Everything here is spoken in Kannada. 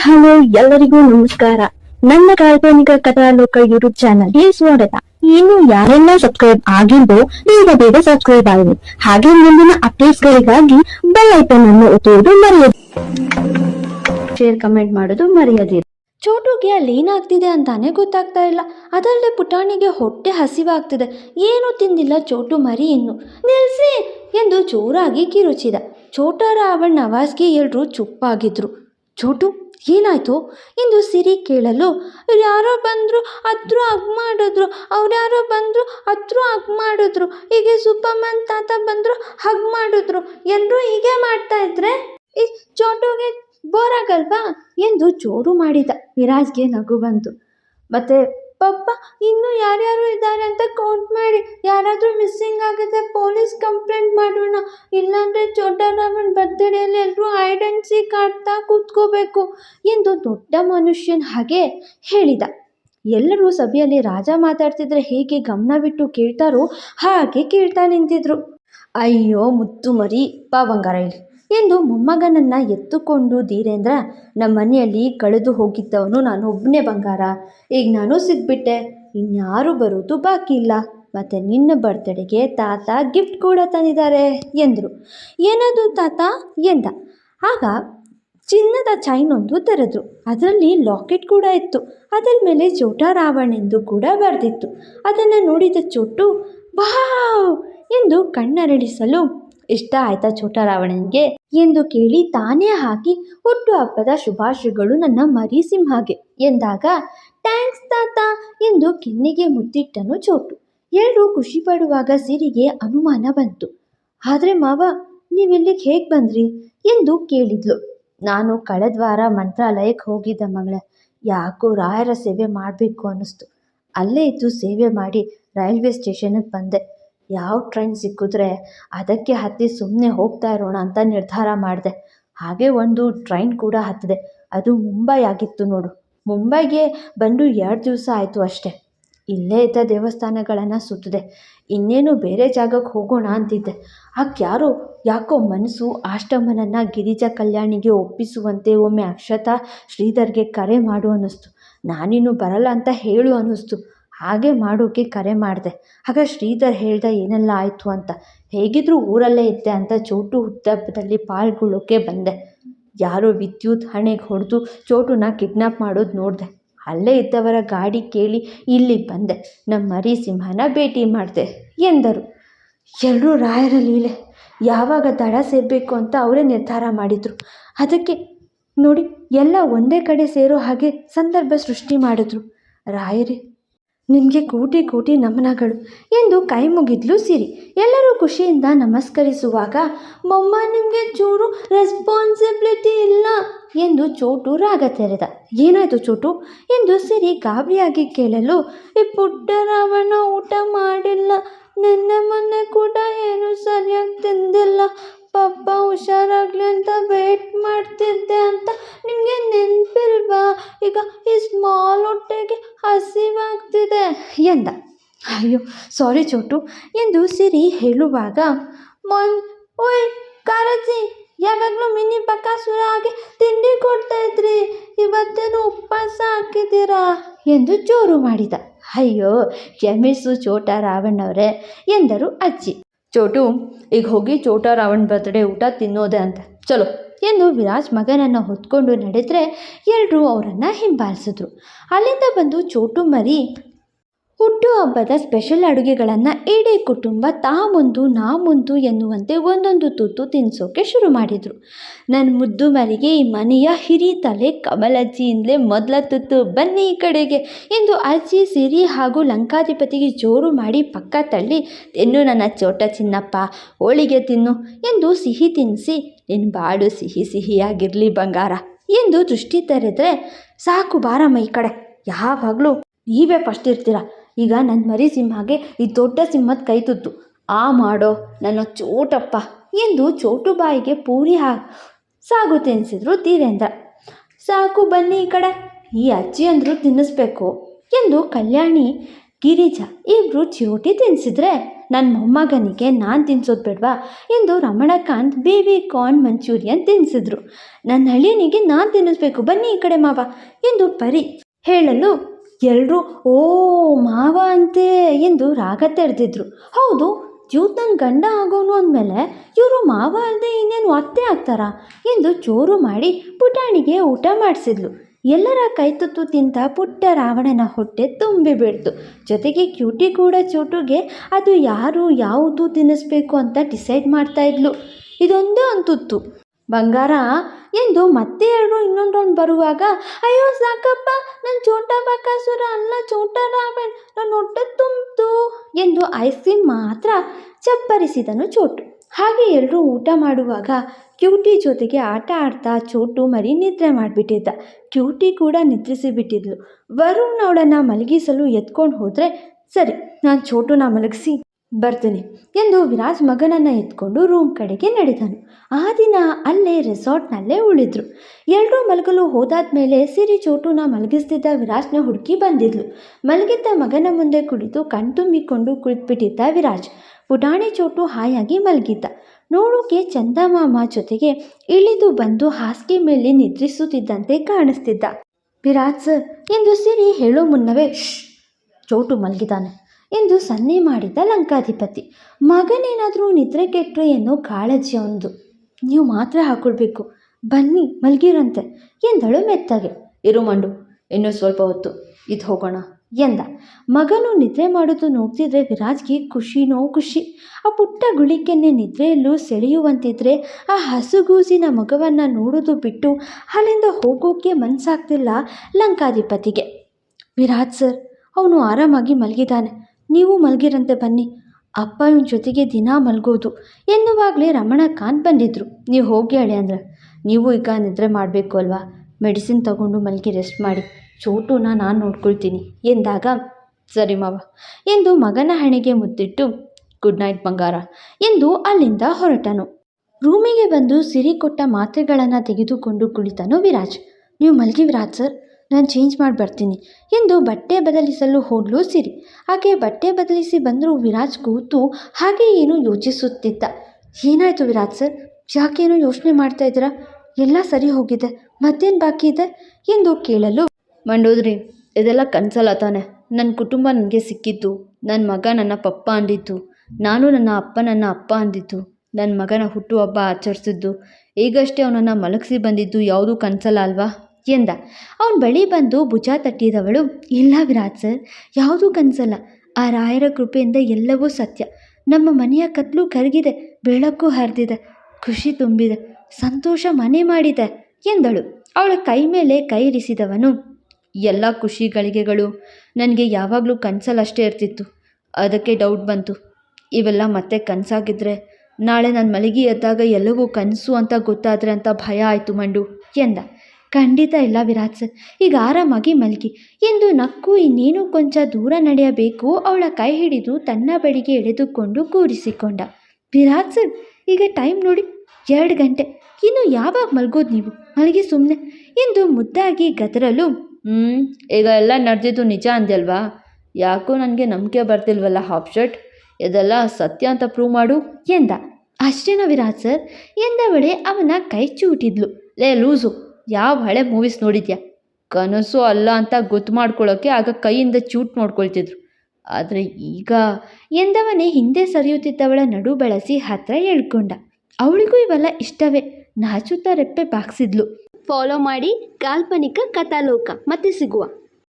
ಹಲೋ, ಎಲ್ಲರಿಗೂ ನಮಸ್ಕಾರ. ನನ್ನ ಕಾಲ್ಪನಿಕ ಕಥಾಲೋಕ ಯೂಟ್ಯೂಬ್ ಚಾನಲ್ಗೆ ಸ್ವಾಗತ. ಇನ್ನು ಯಾರೆಲ್ಲ ಸಬ್ಸ್ಕ್ರೈಬ್ ಆಗಿದ್ದೋ ಬೇಗ ಬೇಗ ಸಬ್ಸ್ಕ್ರೈಬ್ ಆಗಿ ಹಾಗೆ ಮುಂದಿನ ಅಪ್ಡೇಟ್ಸ್ ಗಳಿಗಾಗಿ ಬೆಲ್ ಐಕನ್ ಅನ್ನು ಒತ್ತುವುದು ಮರೆಯದು. ಶೇರ್ ಕಮೆಂಟ್ ಮಾಡೋದು ಮರೆಯದಿರಿ. ಚೋಟುಗೆ ಅಲ್ಲಿ ಏನಾಗ್ತಿದೆ ಅಂತಾನೆ ಗೊತ್ತಾಗ್ತಾ ಇಲ್ಲ. ಅದರಲ್ಲೇ ಪುಟಾಣಿಗೆ ಹೊಟ್ಟೆ ಹಸಿವಾಗ್ತಿದೆ. ಏನು ತಿಂದಿಲ್ಲ ಚೋಟು ಮರಿ ಇನ್ನು. ನಿಲ್ಸಿ ಎಂದು ಜೋರಾಗಿ ಕಿರುಚಿದ. ಚೋಟ ರಾವಣ್ ನವಾಜ್ಗೆ ಎಲ್ರೂ ಚುಪ್ಪಾಗಿದ್ರು. ಚೋಟು ಏನಾಯ್ತು? ಎಂದು ಸಿರಿ ಕೇಳಲು ಯಾರೋ ಬಂದರು ಹತ್ರ ಹಗ್ ಮಾಡಿದ್ರು. ಅವ್ರು ಯಾರೋ ಬಂದರು ಹತ್ರ ಹಗ್ ಮಾಡಿದ್ರು. ಹೀಗೆ ಸುಬ್ಬಮ್ಮನ ತಾತ ಬಂದರು ಹಗ್ ಮಾಡಿದ್ರು. ಎಲ್ಲರೂ ಹೀಗೆ ಮಾಡ್ತಾ ಇದ್ರೆ? ಈ ಚೋಟುಗೆ ಬೋರಾಗಲ್ವಾ? ಎಂದು ಜೋರು ಮಾಡಿದ. ವಿರಾಜ್ಗೆ ನಗು ಬಂತು. ಮತ್ತೆ ಪಪ್ಪ ಇನ್ನೂ ಯಾರ್ಯಾರು ಇದ್ದಾರೆ ಅಂತ ಕೌಂಟ್ ಮಾಡಿ. ಯಾರಾದರೂ ಮಿಸ್ಸಿಂಗ್ ಆಗಿದ್ರೆ ಪೊಲೀಸ್ ಕಂಪ್ಲೇಂಟ್ ಮಾಡೋಣ. ಇಲ್ಲಾಂದರೆ ಚೋಟರಾಮನ್ ಬರ್ತ್ಡೇಲಿ ಎಲ್ಲರೂ ಹೈಡ್ ಆ್ಯಂಡ್ ಸೀಕ್ ಆಡ್ತಾ ಕೂತ್ಕೋಬೇಕು ಎಂದು ದೊಡ್ಡ ಮನುಷ್ಯನ ಹಾಗೆ ಹೇಳಿದ. ಎಲ್ಲರೂ ಸಭೆಯಲ್ಲಿ ರಾಜ ಮಾತಾಡ್ತಿದ್ರೆ ಹೇಗೆ ಗಮನವಿಟ್ಟು ಕೇಳ್ತಾರೋ ಹಾಗೆ ಕೇಳ್ತಾ ನಿಂತಿದ್ರು. ಅಯ್ಯೋ ಮುತ್ತು ಮರಿ ಬಾ ಬಂಗಾರ ಇಲ್ಲಿ. ಎಂದು ಮೊಮ್ಮಗನನ್ನು ಎತ್ತುಕೊಂಡು ಧೀರೇಂದ್ರ ನಮ್ಮ ಮನೆಯಲ್ಲಿ ಕಳೆದು ಹೋಗಿದ್ದವನು ನಾನು ಒಬ್ಬನೇ ಬಂಗಾರ. ಈಗ ನಾನು ಸಿಗ್ಬಿಟ್ಟೆ. ಇನ್ಯಾರು ಬರೋದು ಬಾಕಿ ಇಲ್ಲ. ಮತ್ತು ನಿನ್ನ ಬರ್ತಡೆಗೆ ತಾತ ಗಿಫ್ಟ್ ಕೂಡ ತಂದಿದ್ದಾರೆ, ಎಂದರು. ಏನದು ತಾತ? ಎಂದ. ಆಗ ಚಿನ್ನದ ಚೈನ್ ಒಂದು ತೆರೆದ್ರು. ಅದರಲ್ಲಿ ಲಾಕೆಟ್ ಕೂಡ ಇತ್ತು. ಅದರ ಮೇಲೆ ಚೋಟ ರಾವಣ್ ಎಂದು ಕೂಡ ಬರೆದಿತ್ತು. ಅದನ್ನು ನೋಡಿದ ಚೋಟು, ವಾವ್! ಎಂದು ಕಣ್ಣರಳಿಸಲು ಇಷ್ಟ ಆಯ್ತಾ ಛೋಟ ರಾವಣನಿಗೆ ಎಂದು ಕೇಳಿ ತಾನೇ ಹಾಕಿ ಹುಟ್ಟು ಹಬ್ಬದ ಶುಭಾಶಯಗಳು ನನ್ನ ಮರಿ ಸಿಂಹಗೆ ಎಂದಾಗ, ಥ್ಯಾಂಕ್ಸ್ ತಾತ ಎಂದು ಕೆನ್ನೆಗೆ ಮುತ್ತಿಟ್ಟನು ಚೋಟು ಎಲ್ಲರೂ ಖುಷಿ ಪಡುವಾಗ ಸಿರಿಗೆ ಅನುಮಾನ ಬಂತು. ಆದರೆ ಮಾವ, ನೀವಿಲ್ಲಿಗೆ ಹೇಗೆ ಬಂದ್ರಿ? ಎಂದು ಕೇಳಿದ್ಲು. ನಾನು ಕಳೆದ ವಾರ ಮಂತ್ರಾಲಯಕ್ಕೆ ಹೋಗಿದ್ದ ಮಗಳ. ಯಾಕೋ ರಾಯರ ಸೇವೆ ಮಾಡಬೇಕು ಅನ್ನಿಸ್ತು. ಅಲ್ಲೇ ಇದ್ದು ಸೇವೆ ಮಾಡಿ ರೈಲ್ವೆ ಸ್ಟೇಷನ್ಗೆ ಬಂದೆ. ಯಾವ ಟ್ರೈನ್ ಸಿಕ್ಕಿದ್ರೆ ಅದಕ್ಕೆ ಹತ್ತಿ ಸುಮ್ಮನೆ ಹೋಗ್ತಾ ಇರೋಣ ಅಂತ ನಿರ್ಧಾರ ಮಾಡಿದೆ. ಹಾಗೆ ಒಂದು ಟ್ರೈನ್ ಕೂಡ ಹತ್ತಿದೆ. ಅದು ಮುಂಬೈ ಆಗಿತ್ತು ನೋಡು. ಮುಂಬೈಗೆ ಬಂದು ಎರಡು ದಿವಸ ಆಯಿತು ಅಷ್ಟೇ. ಇಲ್ಲೇ ಇದ್ದ ದೇವಸ್ಥಾನಗಳನ್ನು ಸುತ್ತಿದೆ. ಇನ್ನೇನು ಬೇರೆ ಜಾಗಕ್ಕೆ ಹೋಗೋಣ ಅಂತಿದ್ದೆ. ಆಗ ಯಾರೋ ಯಾಕೋ ಮನಸ್ಸು ಆಷ್ಟಮನನ್ನು ಗಿರಿಜಾ ಕಲ್ಯಾಣಿಗೆ ಒಪ್ಪಿಸುವಂತೆ ಒಮ್ಮೆ ಅಕ್ಷತಾ ಶ್ರೀಧರ್ಗೆ ಕರೆ ಮಾಡು ಅನ್ನಿಸ್ತು. ನಾನಿನ್ನು ಬರಲ್ಲ ಅಂತ ಹೇಳು ಅನ್ನಿಸ್ತು. ಹಾಗೆ ಮಾಡೋಕ್ಕೆ ಕರೆ ಮಾಡಿದೆ. ಆಗ ಶ್ರೀಧರ್ ಹೇಳ್ದ, ಏನೆಲ್ಲ ಆಯಿತು ಅಂತ. ಹೇಗಿದ್ರೂ ಊರಲ್ಲೇ ಇದ್ದೆ ಅಂತ ಚೋಟು ಹುಟ್ಟಹಬ್ಬದಲ್ಲಿ ಪಾಲ್ಗೊಳ್ಳೋಕ್ಕೆ ಬಂದೆ. ಯಾರೋ ವಿದ್ಯುತ್ ಹಣೆಗೆ ಹೊಡೆದು ಚೋಟುನ ಕಿಡ್ನಾಪ್ ಮಾಡೋದು ನೋಡಿದೆ. ಅಲ್ಲೇ ಇದ್ದವರ ಗಾಡಿ ಕೇಳಿ ಇಲ್ಲಿ ಬಂದೆ. ನಮ್ಮ ಮರಿ ಸಿಂಹನ ಭೇಟಿ ಮಾಡಿದೆ, ಎಂದರು. ಎಲ್ಲರೂ ರಾಯರ ಲೀಲೆ. ಯಾವಾಗ ದಡ ಸೇರಬೇಕು ಅಂತ ಅವರೇ ನಿರ್ಧಾರ ಮಾಡಿದರು. ಅದಕ್ಕೆ ನೋಡಿ, ಎಲ್ಲ ಒಂದೇ ಕಡೆ ಸೇರೋ ಹಾಗೆ ಸಂದರ್ಭ ಸೃಷ್ಟಿ ಮಾಡಿದ್ರು. ರಾಯರೇ ನಿಮಗೆ ಕೋಟಿ ಕೋಟಿ ನಮನಗಳು ಎಂದು ಕೈ ಮುಗಿದ್ಲು ಸಿರಿ. ಎಲ್ಲರೂ ಖುಷಿಯಿಂದ ನಮಸ್ಕರಿಸುವಾಗ, ಮೊಮ್ಮ, ನಿಮಗೆ ಚೂರು ರೆಸ್ಪಾನ್ಸಿಬಿಲಿಟಿ ಇಲ್ಲ ಎಂದು ಚೋಟು ರಾಗ ತೆರೆದ. ಏನಾಯಿತು ಚೋಟು? ಎಂದು ಸಿರಿ ಗಾಬರಿಯಾಗಿ ಕೇಳಲು, ಈ ಪುಟ್ಟ ರಾವಣ ಊಟ ಮಾಡಿಲ್ಲ, ನಿನ್ನೆ ಮೊನ್ನೆ ಕೂಡ ಏನು ಸರಿಯಾಗಿ ತಿಂದಿಲ್ಲ ಪಪ್ಪ ಹುಷಾರಾಗಲಿ ಅಂತ ವೇಟ್ ಮಾಡ್ತಿದ್ದೆ ಅಂತ ನಿಮಗೆ ನೆನಪಿಲ್ವಾ? ಈಗ ಈ ಸ್ಮಾಲ್ ಹೊಟ್ಟೆಗೆ ಹಸಿವಾಗ್ತಿದೆ ಎಂದ. ಅಯ್ಯೋ ಸಾರಿ ಚೋಟು. ಎಂದು ಸಿರಿ ಹೇಳುವಾಗ, ಮೊನ್, ಓಯ್, ಕಾರಜಿ, ಯಾವಾಗಲೂ ಮಿನಿ ಬಕಾಸುರ ಸುರಾಗಿ ತಿಂಡಿ ಕೊಡ್ತಾ ಇದ್ರಿ. ಇವತ್ತೇನು ಉಪವಾಸ ಹಾಕಿದ್ದೀರಾ? ಎಂದು ಜೋರು ಮಾಡಿದ. ಅಯ್ಯೋ, ಕ್ಷಮಿಸು ಚೋಟ ರಾವಣ್ಣವರೇ ಎಂದರು ಅಜ್ಜಿ. ಚೋಟು, ಈಗ ಹೋಗಿ ಚೋಟ ರಾವಣ್ ಬರ್ತ್ಡೇ ಊಟ ತಿನ್ನೋದೆ ಅಂತ. ಚಲೋ. ಎಂದು ವಿರಾಜ್ ಮಗನನ್ನು ಹೊತ್ಕೊಂಡು ನಡೆದರೆ ಎಲ್ಲರೂ ಅವರನ್ನು ಹಿಂಬಾಲಿಸಿದ್ರು. ಅಲ್ಲಿಂದ ಬಂದು ಚೋಟು ಮರಿ ಹುಟ್ಟುಹಬ್ಬದ ಸ್ಪೆಷಲ್ ಅಡುಗೆಗಳನ್ನು ಇಡೀ ಕುಟುಂಬ ತಾ ಮುಂದು ನಾ ಮುಂದು ಎನ್ನುವಂತೆ ಒಂದೊಂದು ತುತ್ತು ತಿನ್ನಿಸೋಕೆ ಶುರು ಮಾಡಿದರು. ನನ್ನ ಮುದ್ದು ಮರಿಗೆ ಈ ಮನೆಯ ಹಿರಿ ಹಿರಿತಲೆ ಕಮಲಜ್ಜಿಯಿಂದಲೇ ಮೊದಲ ತುತ್ತು, ಬನ್ನಿ ಈ ಕಡೆಗೆ ಎಂದು ಅಜ್ಜಿ, ಸಿರಿ ಹಾಗೂ ಲಂಕಾಧಿಪತಿಗೆ ಜೋರು ಮಾಡಿ ಪಕ್ಕ ತಳ್ಳಿ, ತಿನ್ನು ನನ್ನ ಚೋಟ ಚಿನ್ನಪ್ಪ, ಹೋಳಿಗೆ ತಿನ್ನು ಎಂದು ಸಿಹಿ ತಿನ್ನಿಸಿ ನಿನ್ನ ಬಾಡು ಸಿಹಿ ಸಿಹಿಯಾಗಿರಲಿ ಬಂಗಾರ ಎಂದು ದೃಷ್ಟಿ ತೆರೆದರೆ, ಸಾಕು ಬಾರಮ್ಮ ಈ ಕಡೆ, ಯಾವಾಗಲೂ ನೀವೇ ಫಸ್ಟ್ ಇರ್ತೀರ? ಈಗ ನನ್ನ ಮರಿ ಸಿಂಹಗೆ ಈ ದೊಡ್ಡ ಸಿಂಹದ ಕೈ ತುತ್ತು. ಆ ಮಾಡೋ, ನನ್ನ ಚೋಟಪ್ಪ, ಎಂದು ಚೋಟು ಬಾಯಿಗೆ ಪೂರಿ ಹಾ, ಸಾಗು ತಿನ್ನಿಸಿದ್ರು ಧೀರೇಂದ್ರ. ಸಾಕು ಬನ್ನಿ ಈ ಕಡೆ, ಈ ಅಜ್ಜಿ ಅಂದರು ತಿನ್ನಿಸ್ಬೇಕು, ಎಂದು ಕಲ್ಯಾಣಿ, ಗಿರಿಜಾ ಇಬ್ಬರು ಚಿರೋಟಿ ತಿನ್ನಿಸಿದ್ರೆ ನನ್ನ ಮೊಮ್ಮಗನಿಗೆ ನಾನು ತಿನ್ಸೋದು ಬೇಡವಾ, ಎಂದು ರಮಣಕಾಂತ್ ಬೇಬಿ ಕಾರ್ನ್ ಮಂಚೂರಿಯನ್ ತಿನ್ನಿಸಿದ್ರು ನನ್ನ ಹಳ್ಳಿನಿಗೆ ನಾನು ತಿನ್ನಿಸ್ಬೇಕು, ಬನ್ನಿ ಈ ಕಡೆ ಮಾವ, ಎಂದು ಪರಿ ಹೇಳಲು ಎಲ್ಲರೂ ಓ, ಮಾವ ಅಂತೆ ಎಂದು ರಾಗ ತೆರೆದಿದ್ರು ಹೌದು ಇವ್ರು ನನ್ನ ಗಂಡ ಆಗೋನು ಅಂದಮೇಲೆ ಇವರು ಮಾವ ಅಲ್ಲದೆ ಇನ್ನೇನು ಅತ್ತೆ ಆಗ್ತಾರಾ? ಎಂದು ಚೋರು ಮಾಡಿ ಪುಟಾಣಿಗೆ ಊಟ ಮಾಡಿಸಿದ್ಲು. ಎಲ್ಲರ ಕೈತುತ್ತು ತಿಂತ ಪುಟ್ಟ ರಾವಣನ ಹೊಟ್ಟೆ ತುಂಬಿ ಬಿಡ್ತು ಜೊತೆಗೆ ಕ್ಯೂಟಿ ಕೂಡ ಚೋಟುಗೆ ಅದು ಯಾರು, ಯಾವುದು ತಿನ್ನಿಸ್ಬೇಕು ಅಂತ ಡಿಸೈಡ್ ಮಾಡ್ತಾ ಇದ್ಲು. ಇದೊಂದು ಅಂತುತ್ತು ಬಂಗಾರ? ಎಂದು ಮತ್ತೆ ಎರಡು ಇನ್ನೊಂದು ಬರುವಾಗ, ಅಯ್ಯೋ ಸಾಕಪ್ಪ ನನ್ನ ಚೋಟ ಬಕಾಸುರ ಅಲ್ಲ ಚೋಟ ರಾಮನ್ ನನ್ನ ಹೊಟ್ಟೆ ತುಂಬಿತು ಎಂದು ಐಸ್ ಕ್ರೀಮ್ ಮಾತ್ರ ಚಪ್ಪರಿಸಿದನು ಚೋಟು. ಹಾಗೆ ಎಲ್ಲರೂ ಊಟ ಮಾಡುವಾಗ ಕ್ಯೂಟಿ ಜೊತೆಗೆ ಆಟ ಆಡ್ತಾ ಚೋಟು ಮರಿ ನಿದ್ರೆ ಮಾಡಿಬಿಟ್ಟಿದ್ದ. ಕ್ಯೂಟಿ ಕೂಡ ನಿದ್ರಿಸಿಬಿಟ್ಟಿದ್ಲು. ವರುಣ್ ಅವಳನ್ನು ಮಲಗಿಸಲು ಎತ್ಕೊಂಡು ಹೋದರೆ, ಸರಿ, ನಾನು ಚೋಟುನ ಮಲಗಿಸಿ. ಬರ್ತೀನಿ ಎಂದು ವಿರಾಜ್ ಮಗನನ್ನು ಎತ್ಕೊಂಡು ರೂಮ್ ಕಡೆಗೆ ನಡೆದನು. ಆ ದಿನ ಅಲ್ಲೇ ರೆಸಾರ್ಟ್ನಲ್ಲೇ ಉಳಿದ್ರು. ಎಲ್ಲರೂ ಮಲಗಲು ಹೋದಾದ್ಮೇಲೆ ಸಿರಿ ಚೋಟುನ ಮಲಗಿಸ್ತಿದ್ದ ವಿರಾಜ್ನ ಹುಡುಕಿ ಬಂದಿದ್ಲು. ಮಲಗಿದ್ದ ಮಗನ ಮುಂದೆ ಕುಳಿತು ಕಣ್ತುಂಬಿಕೊಂಡು ಕುಳಿತುಬಿಟ್ಟಿದ್ದ ವಿರಾಜ್. ಪುಟಾಣಿ ಚೋಟು ಹಾಯಾಗಿ ಮಲಗಿದ್ದ. ನೋಡೋಕೆ ಚಂದಮಾಮ ಜೊತೆಗೆ ಇಳಿದು ಬಂದು ಹಾಸಿಗೆ ಮೇಲೆ ನಿದ್ರಿಸುತ್ತಿದ್ದಂತೆ ಕಾಣಿಸ್ತಿದ್ದ. ವಿರಾಜ್ ಸರ್ ಎಂದು ಸಿರಿ ಹೇಳೋ ಮುನ್ನವೇ? ಚೋಟು ಮಲಗಿದ್ದಾನೆ ಎಂದು ಸನ್ನೆ ಮಾಡಿದ ಲಂಕಾಧಿಪತಿ. ಮಗನೇನಾದರೂ ನಿದ್ರೆ ಕೆಟ್ಟರೆ ಎನ್ನೋ ಕಾಳಜಿ ಅವನದು. ನೀವು ಮಾತ್ರ ಹಾಕೊಳ್ಬೇಕು. ಬನ್ನಿ, ಮಲಗಿರಂತೆ. ಎಂದಳು ಮೆತ್ತಗೆ. ಇರು ಮಂಡು, ಇನ್ನೂ ಸ್ವಲ್ಪ ಹೊತ್ತು. ಇದು ಹೋಗೋಣ, ಎಂದ. ಮಗನು ನಿದ್ರೆ ಮಾಡೋದು ನೋಡ್ತಿದ್ರೆ ವಿರಾಜ್ಗೆ ಖುಷಿನೋ ಖುಷಿ. ಆ ಪುಟ್ಟ ಗುಳಿಕೆನ್ನೆ ನಿದ್ರೆಯಲ್ಲೂ ಸೆಳೆಯುವಂತಿದ್ರೆ ಆ ಹಸುಗೂಸಿನ ಮಗವನ್ನು ನೋಡೋದು ಬಿಟ್ಟು ಅಲ್ಲಿಂದ ಹೋಗೋಕ್ಕೆ ಮನಸ್ಸಾಗ್ತಿಲ್ಲ ಲಂಕಾಧಿಪತಿಗೆ. ವಿರಾಜ್ ಸರ್, ಅವನು ಆರಾಮಾಗಿ ಮಲಗಿದ್ದಾನೆ. ನೀವು ಮಲಗಿರಂತೆ ಬನ್ನಿ. ಅಪ್ಪ ಇವನ ಜೊತೆಗೆ ದಿನ ಮಲಗೋದು. ಎನ್ನುವಾಗಲೇ ರಮಣಕಾಂತ್ ಬಂದಿದ್ದರು ನೀವು ಹೋಗಿ ಹೇಳಿ ಅಂದ್ರೆ ನೀವು ಈಗ ನಿದ್ರೆ ಮಾಡಬೇಕು ಅಲ್ವಾ? ಮೆಡಿಸಿನ್ ತಗೊಂಡು ಮಲಗಿ ರೆಸ್ಟ್ ಮಾಡಿ. ಚೋಟುನ ನಾನು ನೋಡ್ಕೊಳ್ತೀನಿ. ಎಂದಾಗ, ಸರಿ ಮಾವ. ಎಂದು ಮಗನ ಹಣೆಗೆ ಮುದ್ದಿಟ್ಟು, ಗುಡ್ ನೈಟ್ ಬಂಗಾರ ಎಂದು ಅಲ್ಲಿಂದ ಹೊರಟನು. ರೂಮಿಗೆ ಬಂದು ಸಿರಿ ಕೊಟ್ಟ ಮಾತ್ರೆಗಳನ್ನು ತೆಗೆದುಕೊಂಡು ಕುಳಿತನು ವಿರಾಜ್. ನೀವು ಮಲಗಿ ವಿರಾಜ್ ಸರ್? ನಾನು ಚೇಂಜ್ ಮಾಡಿ ಬರ್ತೀನಿ. ಎಂದು ಬಟ್ಟೆ ಬದಲಿಸಲು ಹೋಗಲು ಸಿರಿ. ಹಾಗೆ ಬಟ್ಟೆ ಬದಲಿಸಿ ಬಂದರೂ ವಿರಾಜ್ ಕೂತು ಹಾಗೆ ಏನೂ ಯೋಚಿಸುತ್ತಿದ್ದ. ಏನಾಯಿತು ವಿರಾಜ್ ಸರ್? ಯಾಕೇನೋ ಯೋಚನೆ ಮಾಡ್ತಾ ಇದ್ದೀರಾ? ಎಲ್ಲ ಸರಿ ಹೋಗಿದೆ. ಮತ್ತೇನು ಬಾಕಿ ಇದೆ? ಎಂದು ಕೇಳಲು ಮಂಡೋದ್ರಿ, ಇದೆಲ್ಲ ಕನ್ಸಲ್ಲ ತಾನೆ. ನನ್ನ ಕುಟುಂಬ ನನಗೆ ಸಿಕ್ಕಿದ್ದು. ನನ್ನ ಮಗ ನನ್ನ ಪಪ್ಪ ಅಂದಿತ್ತು. ನಾನು ನನ್ನ ಅಪ್ಪ ನನ್ನ ಅಪ್ಪ ಅಂದಿತ್ತು. ನನ್ನ ಮಗನ ಹುಟ್ಟುಹಬ್ಬ ಆಚರಿಸಿದ್ದು. ಈಗಷ್ಟೇ ಅವನನ್ನು ಮಲಗಿಸಿ ಬಂದಿದ್ದು ಯಾವುದೂ ಕನ್ಸಲ್ಲ ಅಲ್ವಾ? ಎಂದ. ಅವನ ಬಳಿ ಬಂದು ಭುಜ ತಟ್ಟಿದವಳು, ಇಲ್ಲ ವಿರಾಜ್ ಸರ್, ಯಾವುದೂ ಕನಸಲ್ಲ. ಆ ರಾಯರ ಕೃಪೆಯಿಂದ ಎಲ್ಲವೂ ಸತ್ಯ. ನಮ್ಮ ಮನೆಯ ಕತ್ಲು ಕರಗಿದೆ, ಬೆಳಕು ಹರಿದಿದೆ, ಖುಷಿ ತುಂಬಿದೆ, ಸಂತೋಷ ಮನೆ ಮಾಡಿದೆ ಎಂದಳು. ಅವಳ ಕೈ ಮೇಲೆ ಕೈ ಇರಿಸಿದವನು, ಎಲ್ಲ ಖುಷಿ ಗಳಿಗೆಗಳು, ನನಗೆ ಯಾವಾಗಲೂ ಕನಸಲ್ಲಷ್ಟೇ ಇರ್ತಿತ್ತು. ಅದಕ್ಕೆ ಡೌಟ್ ಬಂತು. ಇವೆಲ್ಲ ಮತ್ತೆ ಕನಸಾಗಿದ್ರೆ ನಾಳೆ ನಾನು ಮಲಗಿ ಎದ್ದಾಗ ಎಲ್ಲವೂ ಕನಸು ಅಂತ ಗೊತ್ತಾದರೆ ಅಂತ ಭಯ ಆಯಿತು ಮಂಡು, ಎಂದ. ಖಂಡಿತ ಇಲ್ಲ ವಿರಾಜ್ ಸರ್. ಈಗ ಆರಾಮಾಗಿ ಮಲಗಿ. ಎಂದು ನಕ್ಕು ಇನ್ನೇನು ಕೊಂಚ ದೂರ ನಡೆಯಬೇಕು? ಅವಳ ಕೈ ಹಿಡಿದು ತನ್ನ ಬಳಿಗೆ ಎಳೆದುಕೊಂಡು ಕೂರಿಸಿಕೊಂಡ. ವಿರಾಜ್ ಸರ್, ಈಗ ಟೈಮ್ ನೋಡಿ ಎರಡು ಗಂಟೆ. ಇನ್ನು ಯಾವಾಗ ಮಲಗೋದು ನೀವು? ಮಲಗಿ ಸುಮ್ಮನೆ ಎಂದು ಮುದ್ದಾಗಿ ಗದರಲು. ಹ್ಞೂ ಈಗ ಎಲ್ಲ ನಡೆದಿದ್ದು ನಿಜ ಅಂದಲ್ವಾ ಯಾಕೋ ನನಗೆ ನಂಬಿಕೆ ಬರ್ತಿಲ್ವಲ್ಲ ಹಾಫ್ ಶರ್ಟ್? ಇದೆಲ್ಲ ಸತ್ಯ ಅಂತ ಪ್ರೂವ್ ಮಾಡು ಎಂದ. ಅಷ್ಟೇನ ವಿರಾಜ್ ಸರ್? ಎಂದವಳೆ ಅವನ ಕೈ ಚೂಟಿದ್ಲು. ಲೇ, ಲೂಸು. ಯಾವ ಹಳೆ ಮೂವೀಸ್ ನೋಡಿದ್ಯಾ? ಕನಸು ಅಲ್ಲ ಅಂತ ಗೊತ್ತು ಮಾಡ್ಕೊಳ್ಳೋಕ್ಕೆ ಆಗ ಕೈಯಿಂದ ಚೂಟ್ ನೋಡ್ಕೊಳ್ತಿದ್ರು. ಆದರೆ ಈಗ ಎಂದವನೇ ಹಿಂದೆ ಸರಿಯುತ್ತಿದ್ದವಳ ನಡು ಬಳಸಿ ಹತ್ರ ಎಳ್ಕೊಂಡ ಅವಳಿಗೂ ಇವೆಲ್ಲ ಇಷ್ಟವೇ. ನಾಚುತ್ತಾ ರೆಪ್ಪೆ ಬಾಕ್ಸಿದ್ಲು ಫಾಲೋ ಮಾಡಿ ಕಾಲ್ಪನಿಕ ಕಥಾಲೋಕ. ಮತ್ತೆ ಸಿಗುವ.